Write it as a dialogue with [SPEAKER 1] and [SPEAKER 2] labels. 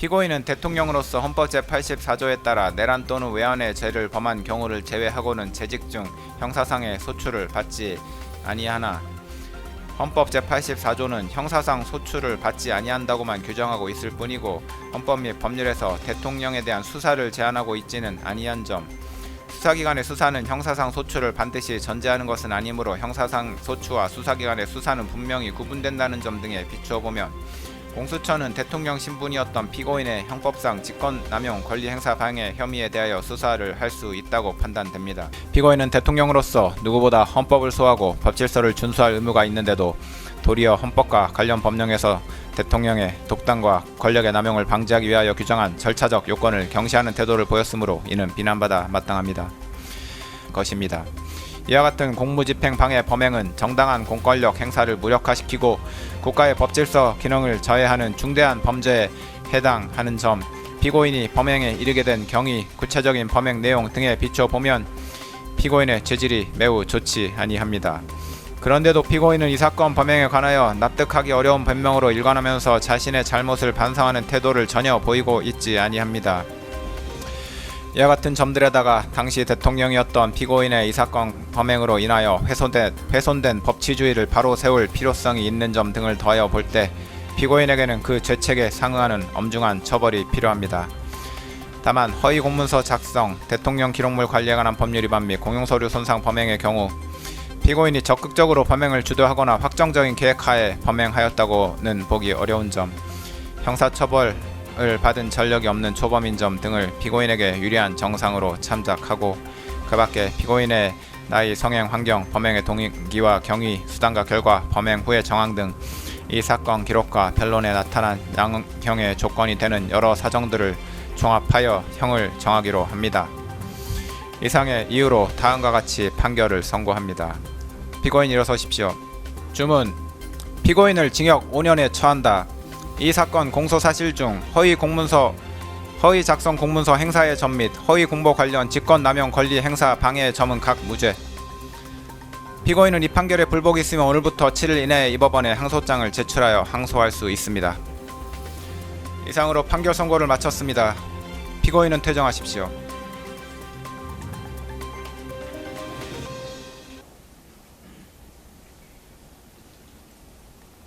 [SPEAKER 1] 피고인은 대통령으로서 헌법 제84조에 따라 내란 또는 외환의 죄를 범한 경우를 제외하고는 재직 중 형사상의 소출을 받지 아니하나 헌법 제84조는 형사상 소출을 받지 아니한다고만 규정하고 있을 뿐이고 헌법 및 법률에서 대통령에 대한 수사를 제한하고 있지는 아니한 점 수사기관의 수사는 형사상 소출을 반드시 전제하는 것은 아니므로 형사상 소추와 수사기관의 수사는 분명히 구분된다는 점 등에 비추어 보면 공수처는 대통령 신분이었던 피고인의 형법상 직권남용 권리행사 방해 혐의에 대하여 수사를 할 수 있다고 판단됩니다. 피고인은 대통령으로서 누구보다 헌법을 소화하고 법질서를 준수할 의무가 있는데도 도리어 헌법과 관련 법령에서 대통령의 독단과 권력의 남용을 방지하기 위하여 규정한 절차적 요건을 경시하는 태도를 보였으므로 이는 비난받아 마땅합니다. 것입니다. 이와 같은 공무집행 방해 범행은 정당한 공권력 행사를 무력화시키고 국가의 법질서 기능을 저해하는 중대한 범죄에 해당하는 점 피고인이 범행에 이르게 된 경위 구체적인 범행 내용 등에 비춰 보면 피고인의 죄질이 매우 좋지 아니합니다. 그런데도 피고인은 이 사건 범행에 관하여 납득하기 어려운 변명으로 일관하면서 자신의 잘못을 반성하는 태도를 전혀 보이고 있지 아니합니다. 이와 같은 점들에다가 당시 대통령이었던 피고인의 이 사건 범행으로 인하여 훼손된, 훼손된 법치주의를 바로 세울 필요성이 있는 점 등을 더하여 볼 때 피고인에게는 그 죄책에 상응하는 엄중한 처벌이 필요합니다. 다만 허위 공문서 작성, 대통령 기록물 관리에 관한 법률 위반 및 공용서류 손상 범행의 경우 피고인이 적극적으로 범행을 주도하거나 확정적인 계획하에 범행하였다고는 보기 어려운 점, 형사처벌 을 받은 전력이 없는 초범인 점 등을 피고인에게 유리한 정상으로 참작하고 그 밖에 피고인의 나이, 성행, 환경, 범행의 동기와 경위, 수단과 결과, 범행 후의 정황 등 이 사건 기록과 변론에 나타난 양형의 조건이 되는 여러 사정들을 종합하여 형을 정하기로 합니다. 이상의 이유로 다음과 같이 판결을 선고합니다. 피고인 일어서십시오. 주문 피고인을 징역 5년에 처한다. 이 사건 공소 사실 중 허위 공문서 허위 작성 공문서 행사의 점 및 허위 공보 관련 직권 남용 권리 행사 방해의 점은 각 무죄. 피고인은 이 판결에 불복이 있으면 오늘부터 7일 이내에 이 법원에 항소장을 제출하여 항소할 수 있습니다. 이상으로 판결 선고를 마쳤습니다. 피고인은 퇴정하십시오.